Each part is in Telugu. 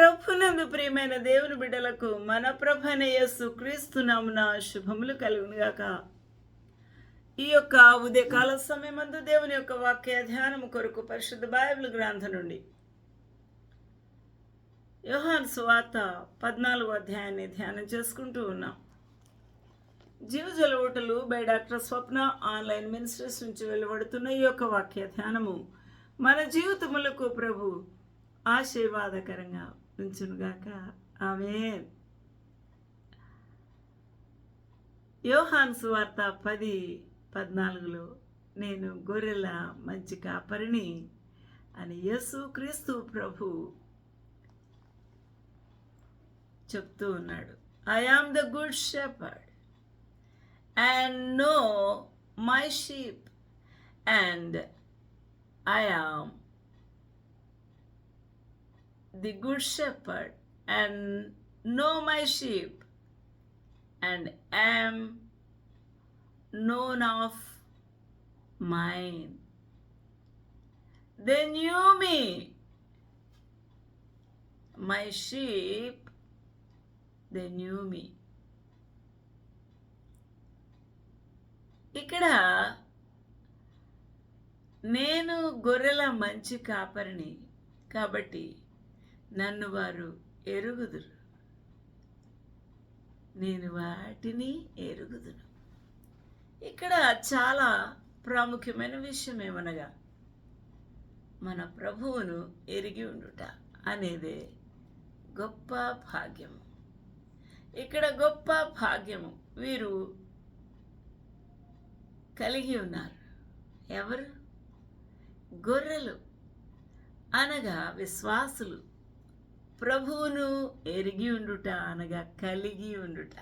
ప్రభునందు ప్రియమైన దేవుని బిడ్డలకు మన ప్రభైన యేసు క్రీస్తు నామున శుభములు కలుగునుగాక. ఈ యొక్క ఉదయకాల సమయమందు దేవుని యొక్క వాక్య ధ్యానము కొరకు పరిశుద్ధ బైబిల్ గ్రంథం నుండి యోహాన్ సువార్త పద్నాలుగో అధ్యాయాన్ని ధ్యానం చేసుకుంటూ ఉన్నాం. జీవజల ఓటలు by doctor Swapna online ministries నుంచి వెలువడుతున్న ఈ యొక్క వాక్య ధ్యానము మన జీవితములకు ప్రభు ఆశీర్వాదకరంగా ఉంచునుగాక ఆమె యోహాన్ సువార్త పది పద్నాలుగులో నేను గొర్రెల మంచి కాపరిని అని యేసు క్రీస్తు ప్రభు చెప్తూ ఉన్నాడు I am the good shepherd and know my sheep and I am the good shepherd and know my sheep and am known of mine. They knew me. My sheep, they knew me. ఇక్కడ నేను గొర్రెల మంచి కాపరిని కాబట్టి నన్ను వారు ఎరుగుదురు. నేను వాటిని ఎరుగుదును. ఇక్కడ చాలా ప్రాముఖ్యమైన విషయం ఏమనగా మన ప్రభువును ఎరిగి ఉండుట అనేదే గొప్ప భాగ్యము. ఇక్కడ గొప్ప భాగ్యము వీరు కలిగి ఉన్నారు. ఎవరు? గొర్రెలు. అనగా విశ్వాసులు. ప్రభువును ఎరిగి ఉండుట అనగా కలిగి ఉండుట.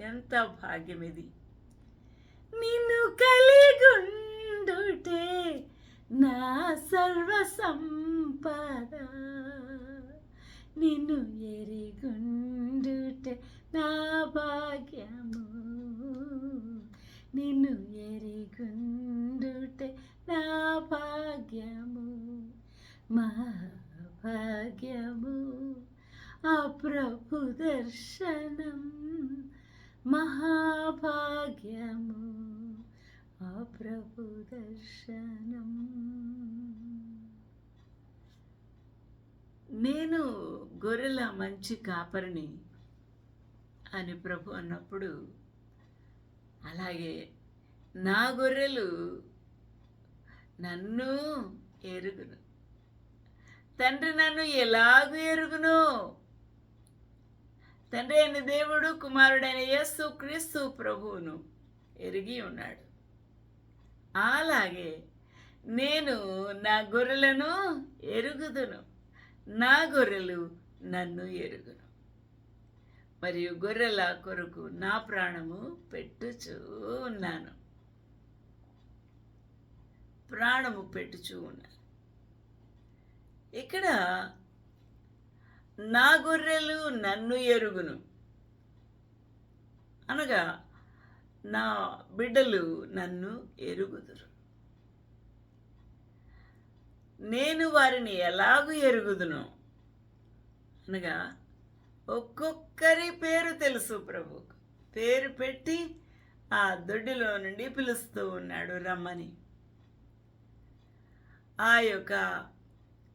ఎంత భాగ్యం ఇది. నిన్ను కలిగుండుటే నా సర్వ సంపద. నిన్ను ఎరిగుండుటే నా భాగ్యము. నిన్ను ఎరిగుండుటే నా భాగ్యము. మా భాగ్యము ఆ ప్రభు దర్శనం మహాభాగ్యము ఆ ప్రభు దర్శనం. నేను గొర్రెల మంచి కాపరిని అని ప్రభు అన్నప్పుడు అలాగే నా గొర్రెలు నన్ను ఎరుగును. తండ్రి నన్ను ఎలాగూ ఎరుగును? తండ్రి అయిన దేవుడు కుమారుడైన యస్సు క్రీస్తు ప్రభువును ఎరిగి ఉన్నాడు. అలాగే నేను నా గొర్రెలను ఎరుగుదును. నా గొర్రెలు నన్ను ఎరుగును. మరియు గొర్రెల కొరకు నా ప్రాణము పెట్టుచూ ఉన్నాను. ప్రాణము పెట్టుచూ ఉన్నాను. ఇక్కడ నా గొర్రెలు నన్ను ఎరుగును. అనగా నా బిడ్డలు నన్ను ఎరుగుదురు. నేను వారిని ఎలాగూ ఎరుగుదును? అనగా ఒక్కొక్కరి పేరు తెలుసు ప్రభుకు పేరు పెట్టి ఆ దొడ్డిలో నుండి పిలుస్తూ ఉన్నాడు రమ్మని. ఆ యొక్క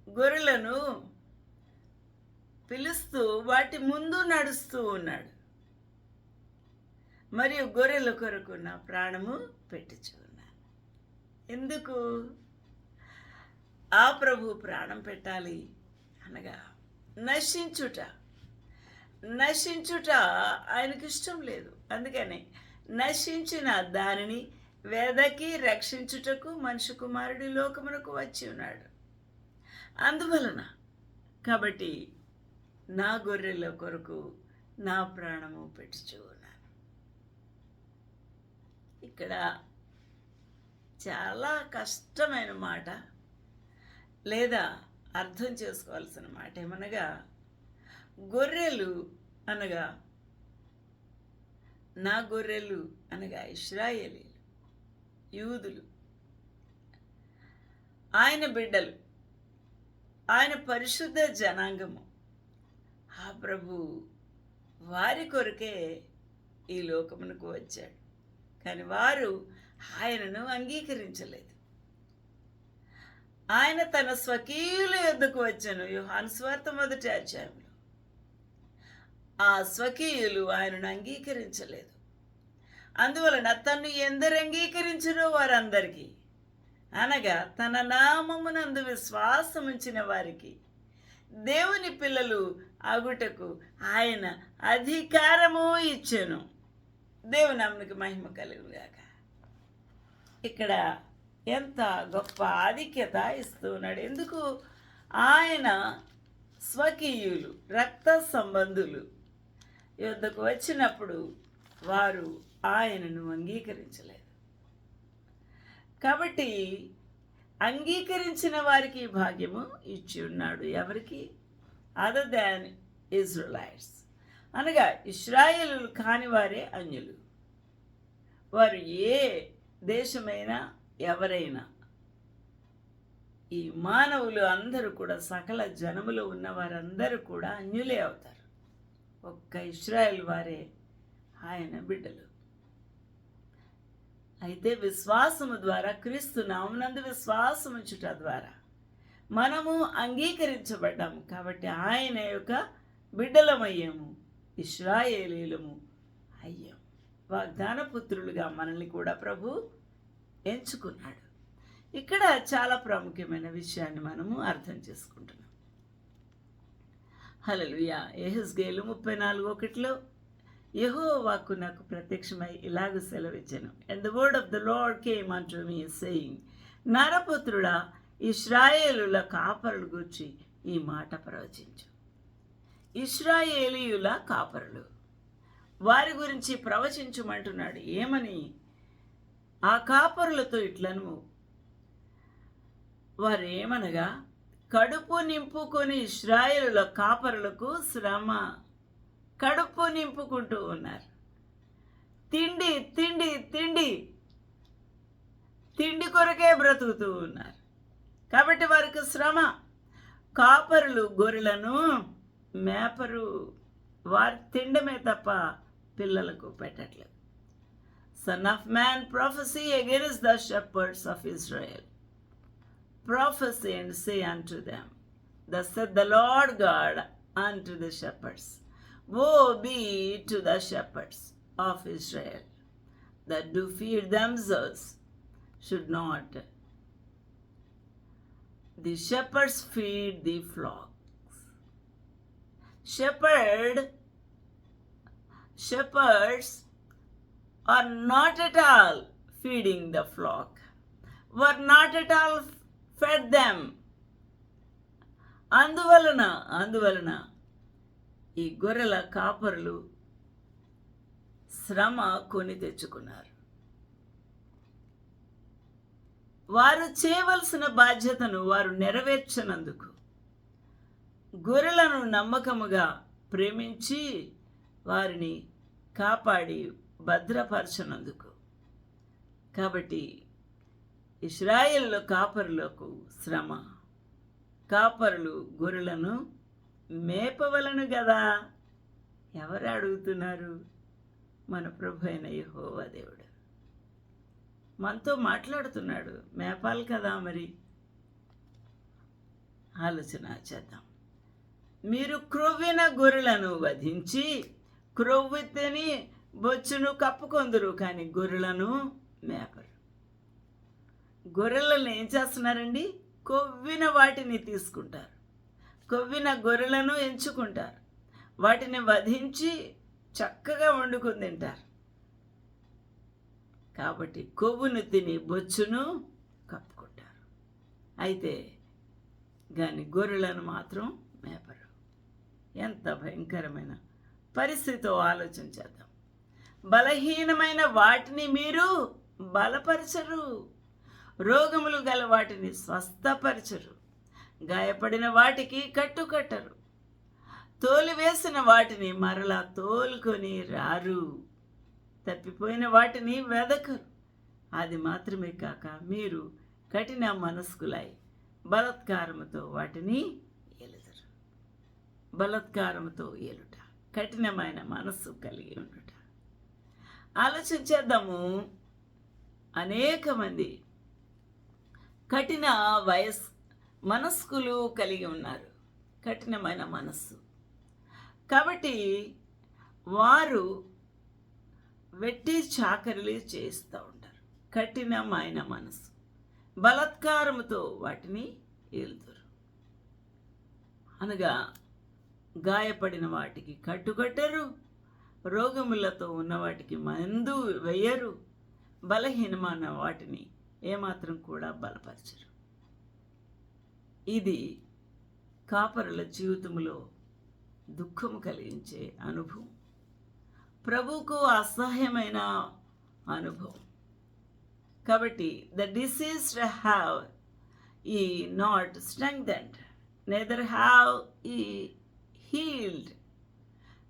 గొర్రెలను పిలుస్తూ వాటి ముందు నడుస్తూ ఉన్నాడు. మరియు గొర్రెల కొరకు నా ప్రాణము పెట్టుచున్నాను ఎందుకు? ఆ ప్రభు ప్రాణం పెట్టాలి అనగా నశించుట. నశించుట ఆయనకి ఇష్టం లేదు. అందుకని నశించిన దానిని వేదకి రక్షించుటకు మనిషి కుమారుడి లోకమునకు వచ్చి ఉన్నాడు. అందువలన కాబట్టి నా గొర్రెల కొరకు నా ప్రాణము పెట్టుచూ ఉన్నాను. ఇక్కడ చాలా కష్టమైన మాట లేదా అర్థం చేసుకోవాల్సిన మాట ఏమనగా గొర్రెలు అనగా నా గొర్రెలు అనగా ఇస్రాయేలీలు యూదులు ఆయన బిడ్డలు. ఆయన పరిశుద్ధ జనాంగము. ఆ ప్రభు వారి కొరకే ఈ లోకమునకు వచ్చాడు. కానీ వారు ఆయనను అంగీకరించలేదు. ఆయన తన స్వకీయుల యొద్దకు వచ్చాను. యోహాను స్వార్థ మొదటి అధ్యాయంలో. ఆ స్వకీయులు ఆయనను అంగీకరించలేదు. అందువలన తన్ను ఎందరు అంగీకరించినో వారందరికీ అనగా తన నామమునందు విశ్వాసం ఉంచిన వారికి దేవుని పిల్లలు అగుటకు ఆయన అధికారము ఇచ్చాను. దేవుని అమ్మకి మహిమ కలుగుగాక ఇక్కడ ఎంత గొప్ప ఆధిక్యత ఇస్తూ ఉన్నాడు. ఎందుకు? ఆయన స్వకీయులు రక్త సంబంధులు యుద్ధకు వచ్చినప్పుడు వారు ఆయనను అంగీకరించలేదు. కాబట్టి అంగీకరించిన వారికి భాగ్యము ఇచ్చి ఉన్నాడు. ఎవరికి? అదర్ దాన్ ఇజ్రాయిల్స్ అనగా ఇస్రాయేలు కాని వారే అన్యులు. వారు ఏ దేశమైనా ఎవరైనా ఈ మానవులు అందరూ కూడా సకల జనములు ఉన్న వారందరూ కూడా అన్యులే అవుతారు. ఒక్క ఇస్రాయేల్ వారే ఆయన బిడ్డలు. అయితే విశ్వాసము ద్వారా క్రీస్తు నామనందు విశ్వాసం ఉంచుట ద్వారా మనము అంగీకరించబడ్డాము. కాబట్టి ఆయన యొక్క బిడ్డలమయ్యాము. ఇస్రాయేలీలము అయ్యాము. వాగ్దాన పుత్రులుగా మనల్ని కూడా ప్రభు ఎంచుకున్నాడు. ఇక్కడ చాలా ప్రాముఖ్యమైన విషయాన్ని మనము అర్థం చేసుకుంటున్నాం. హలలుయా ఏహెస్గేలు ముప్పై నాలుగు ఒకటిలో యహో వాక్కు నాకు ప్రత్యక్షమై ఇలాగ సెలవిచ్చాను. And the word of the Lord came అంటూ మీ సెయింగ్ నరపుత్రుడా ఇస్రాయేలుల కాపరులు గురించి ఈ మాట ప్రవచించు. ఇస్రాయేలీయుల కాపరులు వారి గురించి ప్రవచించమంటున్నాడు ఏమని? ఆ కాపరులతో ఇట్లను. వారు ఏమనగా కడుపు నింపుకొని ఇస్రాయేలుల కాపరులకు శ్రమ కడుపు నింపుకుంటూ ఉన్నారు. తిండి తిండి తిండి. తిండి కొరకే బ్రతుకుతూ ఉన్నారు. కాబట్టి వారికి శ్రమ. కాపరులు గొర్రెలను మేపరు. వారి తిండమే తప్ప పిల్లలకు పెట్టట్లేదు. Son of man prophesy against the shepherds of Israel prophesy and say unto them thus saith the Lord God unto the shepherds Woe be to the shepherds of Israel that do feed themselves, should not the shepherds feed the flocks. Shepherd, shepherds are not at all feeding the flock, were not at all fed them. అందువలన అందువలన ఈ గొర్రెల కాపరులు శ్రమ కొని తెచ్చుకున్నారు. వారు చేయవలసిన బాధ్యతను వారు నెరవేర్చనందుకు గొర్రెలను నమ్మకముగా ప్రేమించి వారిని కాపాడి భద్రపరచనందుకు. కాబట్టి ఇస్రాయిల్లో కాపరులకు శ్రమ కాపరులు గొర్రెలను మేపవలను కదా ఎవరు అడుగుతున్నారు? మన ప్రభు అయిన యెహోవా దేవుడు. మనతో మాట్లాడుతున్నాడు. మేపాలి కదా మరి? ఆలోచన చేద్దాం. మీరు క్రొవ్విన గొర్రెలను వధించి క్రొవ్వెత్తని బొచ్చును కప్పుకొందురు కానీ గొర్రెలను మేపరు. గొర్రెలను ఏం చేస్తున్నారండి? కొవ్విన వాటిని తీసుకుంటారు. కొవ్విన గొర్రెలను ఎంచుకుంటారు. వాటిని వధించి చక్కగా వండుకుని తింటారు. కాబట్టి కొవ్వును తిని బొచ్చును కప్పుకుంటారు. అయితే కానీ గొర్రెలను మాత్రం మేపరు. ఎంత భయంకరమైన పరిస్థితితో ఆలోచన చేద్దాం. బలహీనమైన వాటిని మీరు బలపరచరు. రోగములు గల వాటిని స్వస్థపరచరు. గాయపడిన వాటికి కట్టుకట్టరు తోలివేసిన వాటిని మరలా తోలుకొని రారు. తప్పిపోయిన వాటిని వెదకరు. అది మాత్రమే కాక మీరు కఠిన మనస్కులై బలత్కారముతో వాటిని ఏలుదరు. బలత్కారముతో ఏలుట కఠినమైన మనస్సు కలిగి ఉండుట. ఆలోచించేద్దాము. అనేక మంది కఠిన వయస్సు మనస్కులు కలిగి ఉన్నారు. కఠినమైన మనస్సు. కాబట్టి వారు వెట్టి చాకరీలు చేస్తూ ఉంటారు. కఠినమైన మనసు బలత్కారముతో వాటిని ఏలుతారు. అనగా గాయపడిన వాటికి కట్టుకట్టరు. రోగములతో ఉన్న వాటికి మందు వేయరు. బలహీనమైన వాటిని ఏమాత్రం కూడా బలపరచరు. ఇది కాపరుల జీవితంలో దుఃఖము కలిగించే అనుభవం. ప్రభువుకు అసహ్యమైన అనుభవం. కాబట్టి the diseased have ye not strengthened neither have ye healed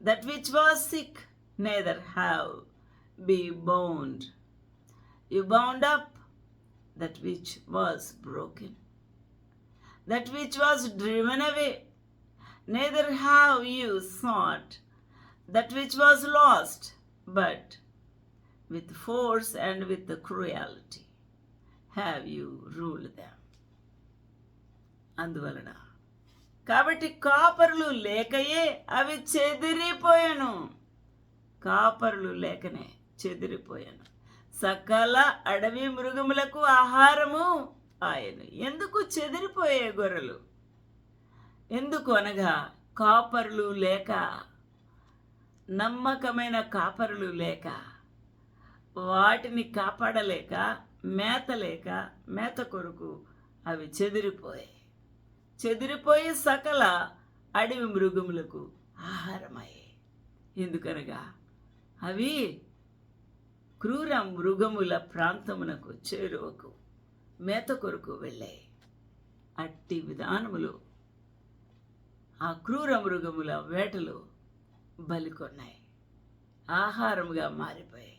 that which was sick neither have ye bound you bound up that which was broken that which was driven away. Neither have you sought that which was lost, but with force and with the cruelty have you ruled them. అందువలన కాబట్టి కాపరులు లేకయే అవి చెదిరిపోయాను కాపరులు లేకనే చెదిరిపోయాను సకల అడవి మృగములకు ఆహారము ఆయన ఎందుకు చెదిరిపోయే గొర్రెలు? ఎందుకు అనగా కాపరులు లేక నమ్మకమైన కాపరులు లేక వాటిని కాపాడలేక మేత లేక మేత కొరకు అవి చెదిరిపోయాయి. చెదిరిపోయి సకల అడవి మృగములకు ఆహారమయ్యాయి. ఎందుకనగా అవి క్రూర మృగముల ప్రాంతమునకు చేరువకు. మేత కొరకు వెళ్ళాయి అట్టి విధానములు ఆ క్రూర మృగముల వేటలు బలికొన్నాయి ఆహారముగా మారిపోయాయి.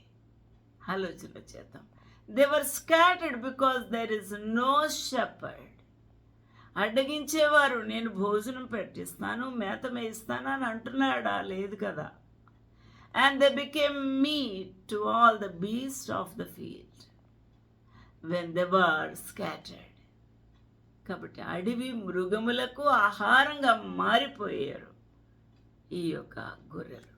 ఆలోచన చేద్దాం. They were scattered because there is no shepherd అడ్డగించేవారు నేను భోజనం పెట్టిస్తాను మేత మేయిస్తాను అని అంటున్నాడా? లేదు కదా. And they became meat to all the beast of the field when they were scattered కాబట్టి అడవి మృగములకు ఆహారంగా మారిపోయారు ఈ యొక్క గొర్రెలు.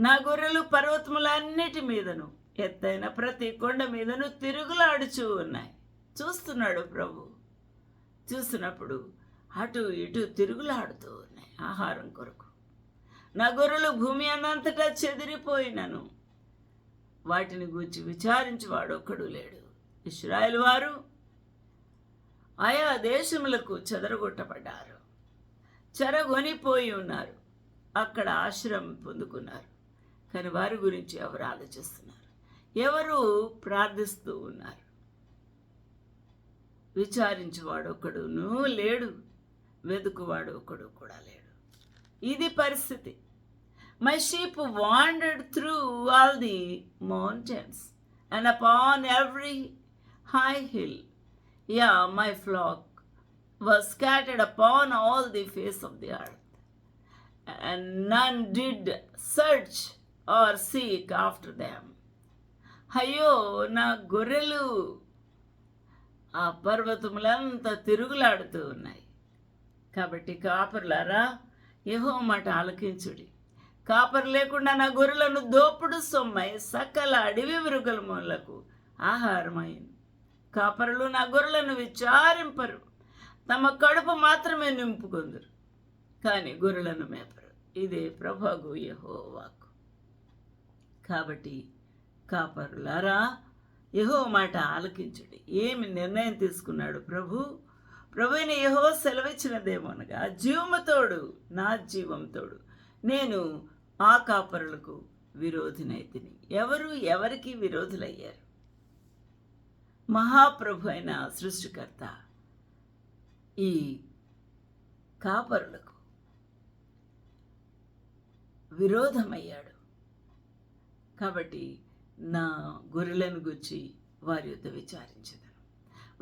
నా గొర్రెలు పర్వతములన్నిటి మీదను ఎత్తైన ప్రతి కొండ మీదను తిరుగులాడుచూ ఉన్నాయి. చూస్తున్నాడు ప్రభు. చూసినప్పుడు అటు ఇటు తిరుగులాడుతూ ఉన్నాయి ఆహారం కొరకు. నా గొర్రెలు భూమి అన్నంతటా చెదిరిపోయినను. వాటిని గూర్చి విచారించేవాడు ఒక్కడు లేడు. ఇస్రాయల్ వారు ఆయా దేశములకు చెదరగొట్టబడ్డారు. చెరగొనిపోయి ఉన్నారు. అక్కడ ఆశ్రమం పొందుకున్నారు. కానీ వారి గురించి ఎవరు ఆలోచిస్తున్నారు? ఎవరు ప్రార్థిస్తూ ఉన్నారు? విచారించేవాడు ఒకడును లేడు. వెతుకువాడు ఒకడు కూడా లేడు. ఇది పరిస్థితి. My sheep wandered through all the mountains and upon every high hill yea my flock was scattered upon all the face of the earth, and none did search or seek after them. అయ్యో నా గొర్రెలు ఆ పర్వతములంతా తిరుగులాడుతూ ఉన్నాయి. కాబట్టి కాపర్లారా ఏహో మాట ఆలకించుడి. కాపరు లేకుండా నా గొర్రెలను దోపుడు సొమ్మై సకల అడవి మృగములకు ఆహారమైంది కాపరులు నా గొర్రెలను విచారింపరు. తమ కడుపు మాత్రమే నింపుకుందరు. కానీ గొర్రెలను మేపరు. ఇదే ప్రభగు యహో వాక్కు కాబట్టి కాపరులారా యహో మాట ఆలకించుడి. ఏమి నిర్ణయం తీసుకున్నాడు ప్రభు? ప్రభుని యహో సెలవిచ్చినదేమోనగా జీవముతోడు నా జీవంతోడు నేను ఆ కాపరులకు విరోధినైతిని ఎవరు ఎవరికి విరోధులయ్యారు? మహాప్రభు అయిన సృష్టికర్త ఈ కాపరులకు విరోధమయ్యాడు. కాబట్టి నా గొర్రెలను గుచ్చి వారి యుద్ధ విచారించదను.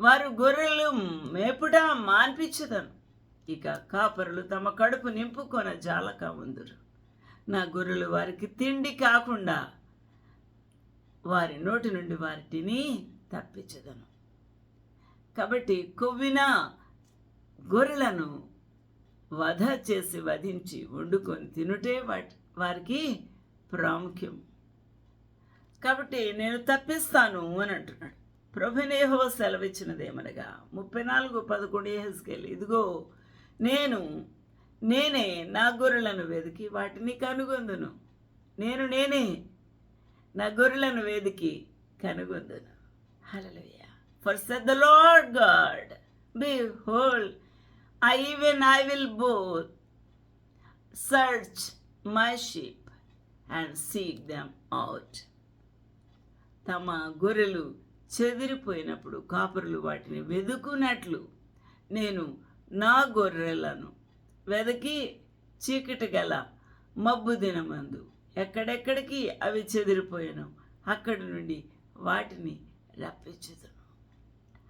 వారు గొర్రెలు మేపుట మాన్పించదను. ఇక కాపరులు తమ కడుపు నింపుకొన జాలక ఉందురు. నా గొర్రెలు వారికి తిండి కాకుండా వారి నోటి నుండి వాటిని తప్పించదను. కాబట్టి కొవ్విన గొర్రెలను వధ చేసి వధించి వండుకొని తినుటే వాటి వారికి ప్రాముఖ్యం. కాబట్టి నేను తప్పిస్తాను అని అంటున్నాడు. ప్రభునేహో సెలవిచ్చినదేమనగా ముప్పై నాలుగు పదకొండు హెస్కెళ్ళి ఇదిగో నేను నేనే నా గొర్రెలను వెదికి వాటిని కనుగొందును. నేను నేనే నా గొర్రెలను వేదికి కనుగొందును. Hallelujah for saith the Lord God behold I even I will both search my sheep and seek them out. తమ గొర్రెలు చెదిరిపోయినప్పుడు కాపరులు వాటిని వెదుకున్నట్లు నేను నా గొర్రెలను వెదకి చీకటి గల మబ్బు దినమందు ఎక్కడెక్కడికి అవి చెదిరిపోయాను అక్కడి నుండి వాటిని రప్పించుదును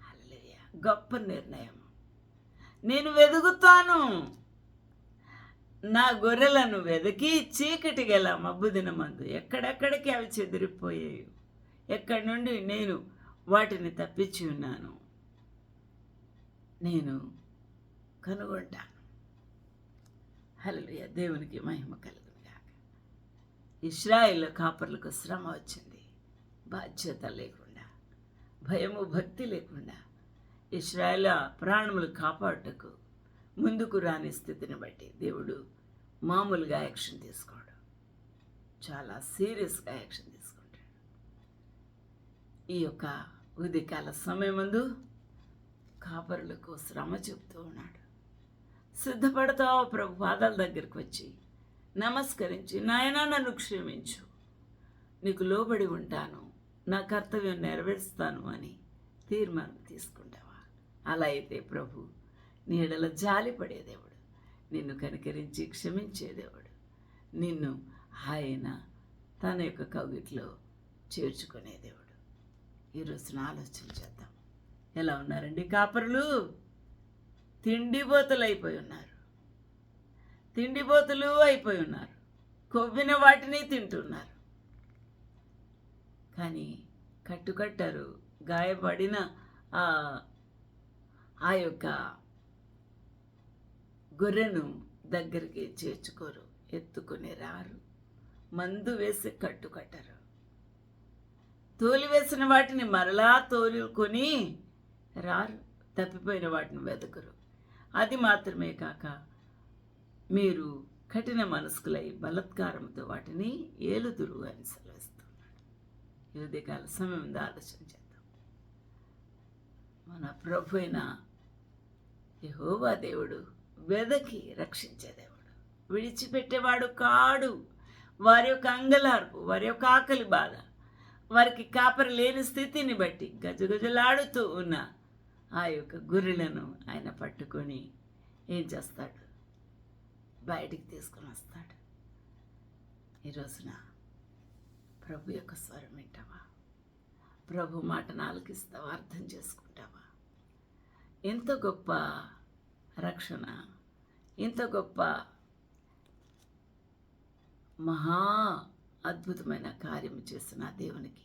హల్లెలూయా. గొప్ప నిర్ణయం. నేను వెదుగుతాను. నా గొర్రెలను వెదకి చీకటి గల మబ్బు దినమందు ఎక్కడెక్కడికి అవి చెదిరిపోయాయి. ఎక్కడి నుండి నేను వాటిని తప్పించి ఉన్నాను. నేను కనుగొంటాను హల్లెలూయా. దేవునికి మహిమ కలుగును కాక ఇస్రాయేల్ కాపర్లకు శ్రమ వచ్చింది. బాధ్యత లేకుండా. భయము భక్తి లేకుండా ఇస్రాయల ప్రాణములు కాపాడుటకు ముందుకు రాని స్థితిని బట్టి దేవుడు మామూలుగా యాక్షన్ తీసుకోడు. చాలా సీరియస్గా యాక్షన్ తీసుకుంటాడు. ఈ యొక్క ఉదయకాల సమయం ముందు కాపరులకు శ్రమ చెప్తూ ఉన్నాడు. సిద్ధపడతావు ప్రభు పాదాల దగ్గరికి వచ్చి నమస్కరించి నాయనా నన్ను క్షమించు. నీకు లోబడి ఉంటాను. నా కర్తవ్యం నెరవేరుస్తాను అని తీర్మానం తీసుకుంటావా? అలా అయితే ప్రభు నీడల జాలి పడేదేవుడు దేవుడు నిన్ను కనికరించి క్షమించే దేవుడు నిన్ను ఆయన తన యొక్క కవిట్లో చేర్చుకునే దేవుడు. ఈరోజున ఆలోచన చేద్దాం. ఎలా ఉన్నారండి కాపరులు? తిండిపోతులు అయిపోయి ఉన్నారు. తిండిపోతులు అయిపోయి ఉన్నారు. కొవ్విన వాటిని తింటున్నారు. కానీ కట్టుకట్టారు గాయపడిన ఆ ఆ యొక్క గొర్రెను దగ్గరికి చేర్చుకోరు ఎత్తుకొని రారు. మందు వేసి కట్టుకట్టరు. తోలి వేసిన వాటిని మరలా తోలుకొని రారు తప్పిపోయిన వాటిని వెతకరు అది మాత్రమే కాక మీరు కఠిన మనస్కులై బలత్కారంతో వాటిని ఏలుదురు అని ఈ ఉదయకాల సమయం ఆలోచన చేద్దాం. మన ప్రభు అయిన యహోవా దేవుడు వెదకి రక్షించే దేవుడు. విడిచిపెట్టేవాడు కాడు. వారి యొక్క అంగలార్పు వారి యొక్క ఆకలి బాధ వారికి కాపరి లేని స్థితిని బట్టి గజగజలాడుతూ ఉన్న ఆ యొక్క గుర్రెలను ఆయన పట్టుకొని ఏం చేస్తాడు? బయటికి తీసుకొని వస్తాడు. ఈ రోజున ప్రభు యొక్క స్వరం వింటావా? ప్రభు మాట ఆలకిస్తావా అర్థం చేసుకుంటావా? ఎంత గొప్ప రక్షణ ఇంత గొప్ప మహా అద్భుతమైన కార్యము చేసిన దేవునికి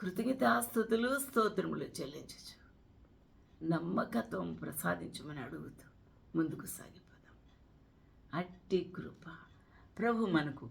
కృతజ్ఞతాస్థుతులు స్తోత్రములు చెల్లించచ్చు. నమ్మకత్వం ప్రసాదించమని అడుగుతూ ముందుకు సాగిపోదాం. అట్టి కృప. ప్రభు మనకు